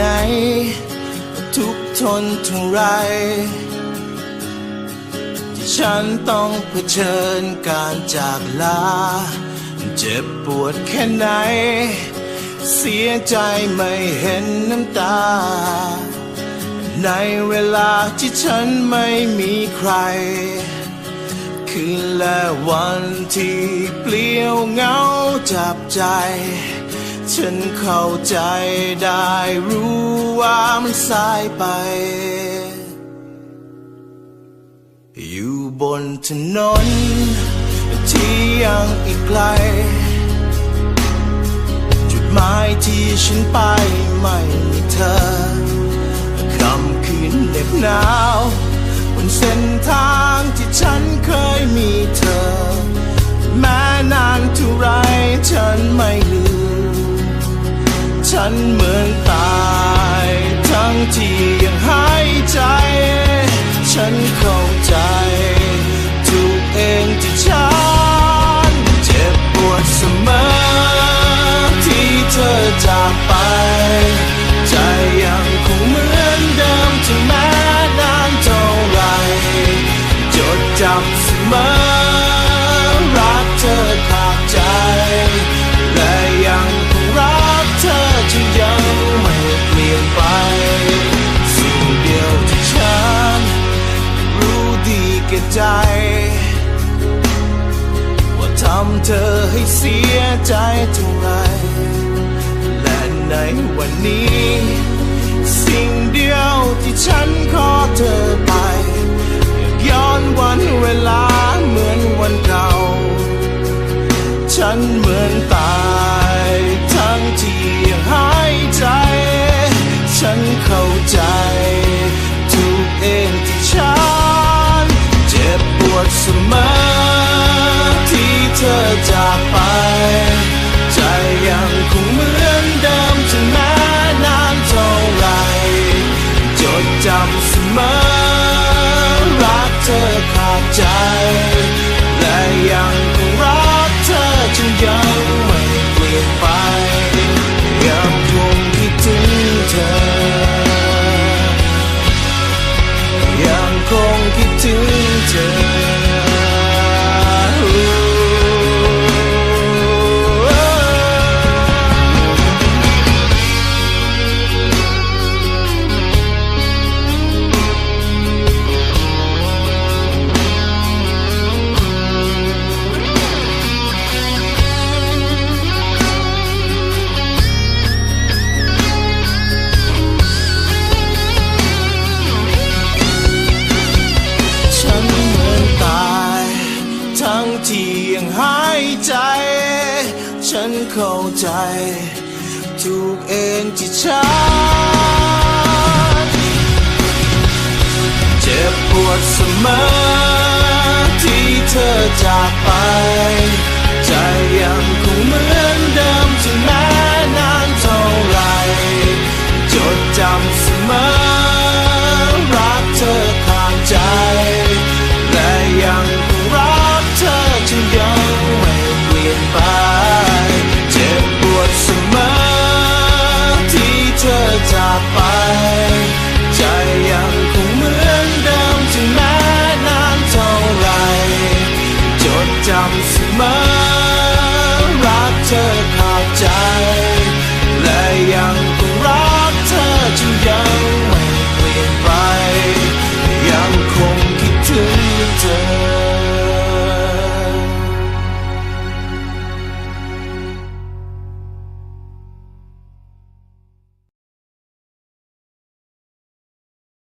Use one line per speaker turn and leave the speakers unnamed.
ไหนทุกทนเท่าไร ที่ฉันต้องเผชิญการจากลา เจ็บปวดแค่ไหน เสียใจไม่เห็นน้ำตา ในเวลาที่ฉันไม่มีใคร คืนและวันที่เปลี่ยวเหงาจับใจ ฉันเข้าใจได้รู้ว่ามันสายไป อยู่บนถนนที่ยังอีกไกล จุดหมายที่ฉันไปไม่มีเธอ หน็บนาวบนเส้นทางที่ฉันเคยมีเธอ แม้นานเท่าไรฉันไม่ลืม ฉันเหมือนตายทั้งที่ยังหา เธอให้เสียใจเท่าไรและในวันนี้ ข เข้าใจ ถูกเองที่ฉันเจ็บปวดเสมอที่เธอจาก มอรักเธอขาดใจ